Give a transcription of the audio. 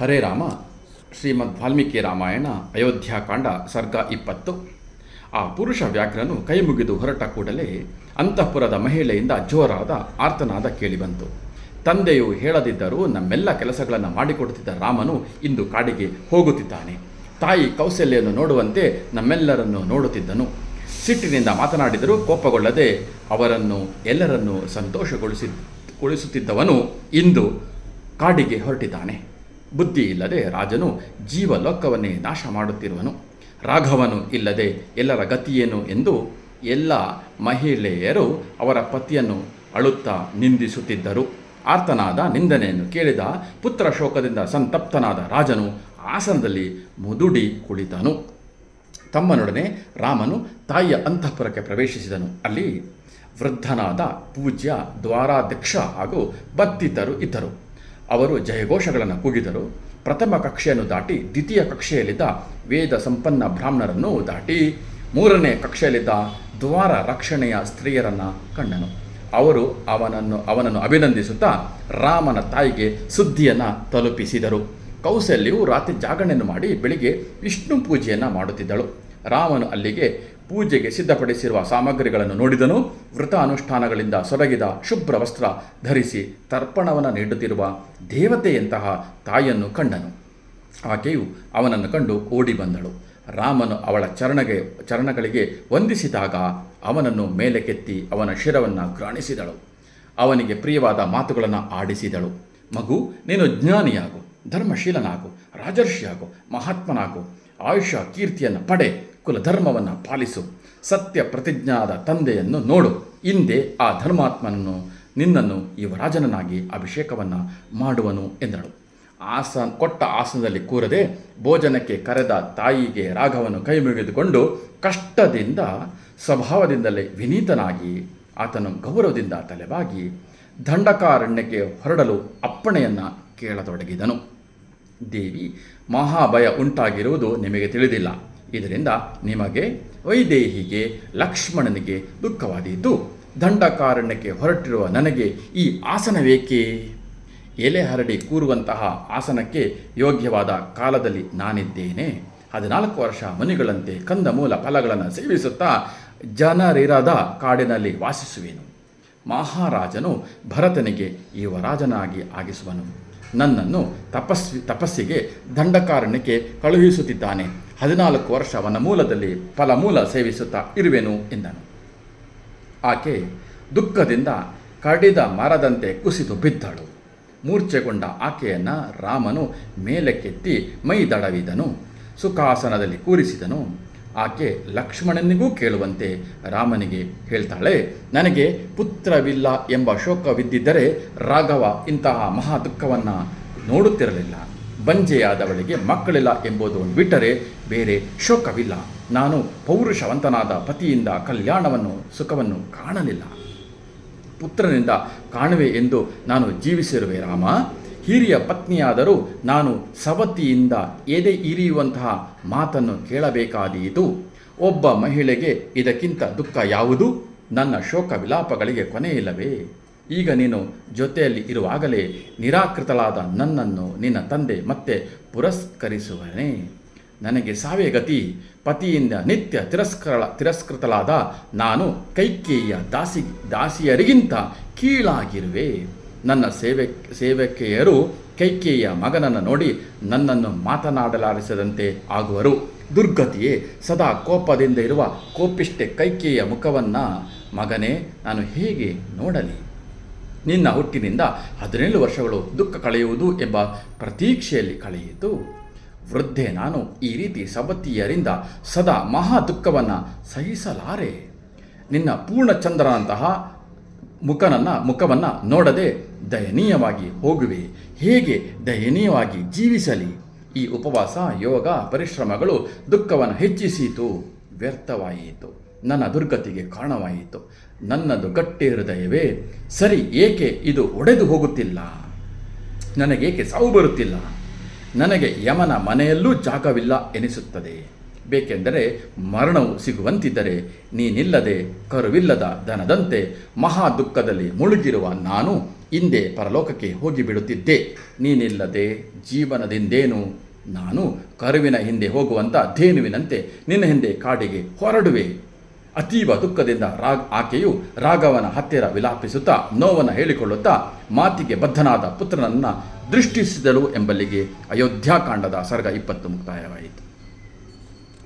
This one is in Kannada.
ಹರೇ ರಾಮ. ಶ್ರೀಮದ್ ವಾಲ್ಮೀಕಿ ರಾಮಾಯಣ ಅಯೋಧ್ಯಾಕಾಂಡ ಸರ್ಗ ಇಪ್ಪತ್ತು. ಆ ಪುರುಷ ವ್ಯಾಘ್ರನು ಕೈ ಮುಗಿದು ಹೊರಟ ಕೂಡಲೇ ಅಂತಃಪುರದ ಮಹಿಳೆಯಿಂದ ಜೋರಾದ ಆರ್ತನಾದ ಕೇಳಿಬಂತು. ತಂದೆಯು ಹೇಳದಿದ್ದರೂ ನಮ್ಮೆಲ್ಲ ಕೆಲಸಗಳನ್ನು ಮಾಡಿಕೊಡುತ್ತಿದ್ದ ರಾಮನು ಇಂದು ಕಾಡಿಗೆ ಹೋಗುತ್ತಿದ್ದಾನೆ. ತಾಯಿ ಕೌಶಲ್ಯವನ್ನು ನೋಡುವಂತೆ ನಮ್ಮೆಲ್ಲರನ್ನು ನೋಡುತ್ತಿದ್ದನು. ಸಿಟ್ಟಿನಿಂದ ಮಾತನಾಡಿದರೂ ಕೋಪಗೊಳ್ಳದೆ ಅವರನ್ನು ಎಲ್ಲರನ್ನೂ ಸಂತೋಷಗೊಳಿಸಿ ಗೊಳಿಸುತ್ತಿದ್ದವನು ಇಂದು ಕಾಡಿಗೆ ಹೊರಟಿದ್ದಾನೆ. ಬುದ್ಧಿ ಇಲ್ಲದೆ ರಾಜನು ಜೀವಲೋಕವನ್ನೇ ನಾಶ ಮಾಡುತ್ತಿರುವನು. ರಾಘವನು ಇಲ್ಲದೆ ಎಲ್ಲರ ಗತಿಯೇನು ಎಂದು ಎಲ್ಲ ಮಹಿಳೆಯರು ಅವರ ಪತಿಯನ್ನು ಅಳುತ್ತಾ ನಿಂದಿಸುತ್ತಿದ್ದರು. ಆರ್ತನಾದ ನಿಂದನೆಯನ್ನು ಕೇಳಿದ ಪುತ್ರ ಶೋಕದಿಂದ ಸಂತಪ್ತನಾದ ರಾಜನು ಆಸನದಲ್ಲಿ ಮುದುಡಿ ಕುಳಿತನು. ತಮ್ಮನೊಡನೆ ರಾಮನು ತಾಯಿಯ ಅಂತಃಪುರಕ್ಕೆ ಪ್ರವೇಶಿಸಿದನು. ಅಲ್ಲಿ ವೃದ್ಧನಾದ ಪೂಜ್ಯ ದ್ವಾರಾಧ್ಯಕ್ಷ ಹಾಗೂ ಬತ್ತಿದ್ದರು ಇದ್ದರು. ಅವರು ಜಯಘೋಷಗಳನ್ನು ಕೂಗಿದರು. ಪ್ರಥಮ ಕಕ್ಷೆಯನ್ನು ದಾಟಿ ದ್ವಿತೀಯ ಕಕ್ಷೆಯಲ್ಲಿದ್ದ ವೇದ ಸಂಪನ್ನ ಬ್ರಾಹ್ಮಣರನ್ನು ದಾಟಿ ಮೂರನೇ ಕಕ್ಷೆಯಲ್ಲಿದ್ದ ದ್ವಾರ ರಕ್ಷಣೆಯ ಸ್ತ್ರೀಯರನ್ನು ಕಂಡನು. ಅವರು ಅವನನ್ನು ಅವನನ್ನು ಅಭಿನಂದಿಸುತ್ತಾ ರಾಮನ ತಾಯಿಗೆ ಸುದ್ದಿಯನ್ನು ತಲುಪಿಸಿದರು. ಕೌಸಲ್ಯವು ರಾತ್ರಿ ಜಾಗರಣೆಯನ್ನು ಮಾಡಿ ಬೆಳಿಗ್ಗೆ ವಿಷ್ಣು ಪೂಜೆಯನ್ನು ಮಾಡುತ್ತಿದ್ದಳು. ರಾಮನು ಅಲ್ಲಿಗೆ ಪೂಜೆಗೆ ಸಿದ್ಧಪಡಿಸಿರುವ ಸಾಮಗ್ರಿಗಳನ್ನು ನೋಡಿದನು. ವೃತ ಅನುಷ್ಠಾನಗಳಿಂದ ಸೊರಗಿದ ಶುಭ್ರ ವಸ್ತ್ರ ಧರಿಸಿ ತರ್ಪಣವನ್ನು ನೀಡುತ್ತಿರುವ ದೇವತೆಯಂತಹ ತಾಯಿಯನ್ನು ಕಂಡನು. ಆಕೆಯು ಅವನನ್ನು ಕಂಡು ಓಡಿ ಬಂದಳು. ರಾಮನು ಅವಳ ಚರಣಗೆ, ಚರಣಗಳಿಗೆ ವಂದಿಸಿದಾಗ ಅವನನ್ನು ಮೇಲಕ್ಕೆತ್ತಿ ಅವನ ಶಿರವನ್ನು ಗ್ರಾಣಿಸಿದಳು. ಅವನಿಗೆ ಪ್ರಿಯವಾದ ಮಾತುಗಳನ್ನು ಆಡಿಸಿದಳು. ಮಗು, ನೀನು ಜ್ಞಾನಿಯಾಗು, ಧರ್ಮಶೀಲನಾಗು, ರಾಜರ್ಷಿಯಾಗು, ಮಹಾತ್ಮನಾಗು, ಆಯುಷ್ಯ ಕೀರ್ತಿಯನ್ನು ಪಡೆ ಕುಲಧರ್ಮವನ್ನು ಪಾಲಿಸು. ಸತ್ಯ ಪ್ರತಿಜ್ಞಾದ ತಂದೆಯನ್ನು ನೋಡು. ಹಿಂದೆ ಆ ಧರ್ಮಾತ್ಮನನ್ನು, ನಿನ್ನನ್ನು ಯುವರಾಜನನ್ನಾಗಿ ಅಭಿಷೇಕವನ್ನು ಮಾಡುವನು ಎಂದಳು. ಆಸನ, ಕೊಟ್ಟ ಆಸನದಲ್ಲಿ ಕೂರದೆ ಭೋಜನಕ್ಕೆ ಕರೆದ ತಾಯಿಗೆ ರಾಘವನ್ನು ಕೈ ಮುಗಿದುಕೊಂಡು ಕಷ್ಟದಿಂದ, ಸ್ವಭಾವದಿಂದಲೇ ವಿನೀತನಾಗಿ ಆತನು ಗೌರವದಿಂದ ತಲೆಬಾಗಿ ದಂಡಕಾರಣ್ಯಕ್ಕೆ ಹೊರಡಲು ಅಪ್ಪಣೆಯನ್ನು ಕೇಳತೊಡಗಿದನು. ದೇವಿ, ಮಹಾಭಯ ಉಂಟಾಗಿರುವುದು ನಿಮಗೆ ತಿಳಿದಿಲ್ಲ. ಇದರಿಂದ ನಿಮಗೆ ವೈದೇಹಿಗೆ ಲಕ್ಷ್ಮಣನಿಗೆ ದುಃಖವಾದೀತು. ದಂಡಕಾರಣ್ಯಕ್ಕೆ ಹೊರಟಿರುವ ನನಗೆ ಈ ಆಸನವೇಕೆ? ಎಲೆ ಹರಡಿ ಕೂರುವಂತಹ ಆಸನಕ್ಕೆ ಯೋಗ್ಯವಾದ ಕಾಲದಲ್ಲಿ ನಾನಿದ್ದೇನೆ. ಹದಿನಾಲ್ಕು ವರ್ಷ ಮುನಿಗಳಂತೆ ಕಂದಮೂಲ ಫಲಗಳನ್ನು ಸೇವಿಸುತ್ತಾ ಜನರಿರದ ಕಾಡಿನಲ್ಲಿ ವಾಸಿಸುವೆನು. ಮಹಾರಾಜನು ಭರತನಿಗೆ ಯುವರಾಜನಾಗಿ ಆಗಿಸುವನು. ನನ್ನನ್ನು ತಪಸ್ವಿ ತಪಸ್ಸಿಗೆ ದಂಡಕಾರಣ್ಯಕ್ಕೆ ಕಳುಹಿಸುತ್ತಿದ್ದಾನೆ. ಹದಿನಾಲ್ಕು ವರ್ಷ ವನಮೂಲದಲ್ಲಿ ಫಲಮೂಲ ಸೇವಿಸುತ್ತಾ ಇರುವೆನು ಎಂದನು. ಆಕೆ ದುಃಖದಿಂದ ಕಡಿದ ಮರದಂತೆ ಕುಸಿದು ಬಿದ್ದಳು. ಮೂರ್ಛೆಗೊಂಡ ಆಕೆಯನ್ನು ರಾಮನು ಮೇಲಕ್ಕೆತ್ತಿ ಮೈ ದಡವಿದನು, ಸುಖಾಸನದಲ್ಲಿ ಕೂರಿಸಿದನು. ಆಕೆ ಲಕ್ಷ್ಮಣನಿಗೂ ಕೇಳುವಂತೆ ರಾಮನಿಗೆ ಹೇಳ್ತಾಳೆ, ನನಗೆ ಪುತ್ರವಿಲ್ಲ ಎಂಬ ಶೋಕವಿದ್ದಿದ್ದರೆ ರಾಘವ ಇಂತಹ ಮಹಾ ದುಃಖವನ್ನು ನೋಡುತ್ತಿರಲಿಲ್ಲ. ಬಂಜೆಯಾದವಳಿಗೆ ಮಕ್ಕಳಿಲ್ಲ ಎಂಬುದು ಬಿಟ್ಟರೆ ಬೇರೆ ಶೋಕವಿಲ್ಲ. ನಾನು ಪೌರುಷವಂತನಾದ ಪತಿಯಿಂದ ಕಲ್ಯಾಣವನ್ನು, ಸುಖವನ್ನು ಕಾಣಲಿಲ್ಲ. ಪುತ್ರನಿಂದ ಕಾಣುವೆ ಎಂದು ನಾನು ಜೀವಿಸಿರುವೆ ರಾಮ. ಹಿರಿಯ ಪತ್ನಿಯಾದರೂ ನಾನು ಸವತಿಯಿಂದ ಎದೆ ಇರಿಯುವಂತಹ ಮಾತನ್ನು ಕೇಳಬೇಕಾದೀತು. ಒಬ್ಬ ಮಹಿಳೆಗೆ ಇದಕ್ಕಿಂತ ದುಃಖ ಯಾವುದು? ನನ್ನ ಶೋಕ ವಿಲಾಪಗಳಿಗೆ ಕೊನೆಯಿಲ್ಲವೇ? ಈಗ ನೀನು ಜೊತೆಯಲ್ಲಿ ಇರುವಾಗಲೇ ನಿರಾಕೃತಳಾದ ನನ್ನನ್ನು ನಿನ್ನ ತಂದೆ ಮತ್ತೆ ಪುರಸ್ಕರಿಸುವನೇ. ನನಗೆ ಸಾವೇ ಗತಿ, ಪತಿಯಿಂದ ನಿತ್ಯ ತಿರಸ್ಕರ ತಿರಸ್ಕೃತಳಾದ ನಾನು ಕೈಕೇಯಿಯ ದಾಸಿ, ದಾಸಿಯರಿಗಿಂತ ಕೀಳಾಗಿರುವೆ. ನನ್ನ ಸೇವೆ, ಸೇವಕೆಯರು ಕೈಕೇಯಿಯ ಮಗನನ್ನು ನೋಡಿ ನನ್ನನ್ನು ಮಾತನಾಡಲಾರಿಸದಂತೆ ಆಗುವರು. ದುರ್ಗತಿಯೇ, ಸದಾ ಕೋಪದಿಂದ ಇರುವ ಕೋಪಿಷ್ಟೆ ಕೈಕೇಯ ಮುಖವನ್ನು ಮಗನೇ, ನಾನು ಹೇಗೆ ನೋಡಲಿ? ನಿನ್ನ ಹುಟ್ಟಿನಿಂದ ಹದಿನೇಳು ವರ್ಷಗಳು ದುಃಖ ಕಳೆಯುವುದು ಎಂಬ ಪ್ರತೀಕ್ಷೆಯಲ್ಲಿ ಕಳೆಯಿತು. ವೃದ್ಧೆ ನಾನು ಈ ರೀತಿ ಸಬತಿಯರಿಂದ ಸದಾ ಮಹಾ ದುಃಖವನ್ನು ಸಹಿಸಲಾರೆ. ನಿನ್ನ ಪೂರ್ಣಚಂದ್ರನಂತಹ ಮುಖನನ್ನು, ಮುಖವನ್ನು ನೋಡದೆ ದಯನೀಯವಾಗಿ ಹೋಗುವೆ. ಹೇಗೆ ದಯನೀಯವಾಗಿ ಜೀವಿಸಲಿ? ಈ ಉಪವಾಸ, ಯೋಗ, ಪರಿಶ್ರಮಗಳು ದುಃಖವನ್ನು ಹೆಚ್ಚಿಸಿತು. ವ್ಯರ್ಥವಾಯಿತು. ನನ್ನ ದುರ್ಗತಿಗೆ ಕಾರಣವಾಯಿತು. ನನ್ನದು ಗಟ್ಟಿ ಹೃದಯವೇ, ಸರಿ, ಏಕೆ ಇದು ಒಡೆದು ಹೋಗುತ್ತಿಲ್ಲ? ನನಗೇಕೆ ಸಾವು ಬರುತ್ತಿಲ್ಲ? ನನಗೆ ಯಮನ ಮನೆಯಲ್ಲೂ ಜಾಗವಿಲ್ಲ ಎನಿಸುತ್ತದೆ. ಬೇಕೆಂದರೆ ಮರಣವು ಸಿಗುವಂತಿದ್ದರೆ ನೀನಿಲ್ಲದೆ ಕರುವಿಲ್ಲದ ದನದಂತೆ ಮಹಾ ದುಃಖದಲ್ಲಿ ಮುಳುಗಿರುವ ನಾನು ಹಿಂದೆ ಪರಲೋಕಕ್ಕೆ ಹೋಗಿಬಿಡುತ್ತಿದ್ದೆ. ನೀನಿಲ್ಲದೆ ಜೀವನದಿಂದೇನು? ನಾನು ಕರುವಿನ ಹಿಂದೆ ಹೋಗುವಂಥ ಧೇನುವಿನಂತೆ ನಿನ್ನ ಹಿಂದೆ ಕಾಡಿಗೆ ಹೊರಡುವೆ. ಅತೀವ ದುಃಖದಿಂದ ರಾಗ್ ಆಕೆಯು ರಾಘವನ ಹತ್ತಿರ ವಿಲಾಪಿಸುತ್ತಾ ನೋವನ್ನು ಹೇಳಿಕೊಳ್ಳುತ್ತಾ ಮಾತಿಗೆ ಬದ್ಧನಾದ ಪುತ್ರನನ್ನು ದೃಷ್ಟಿಸಿದಳು ಎಂಬಲ್ಲಿಗೆ ಅಯೋಧ್ಯಾಕಾಂಡದ ಸರ್ಗ ಇಪ್ಪತ್ತು ಮುಕ್ತಾಯವಾಯಿತು.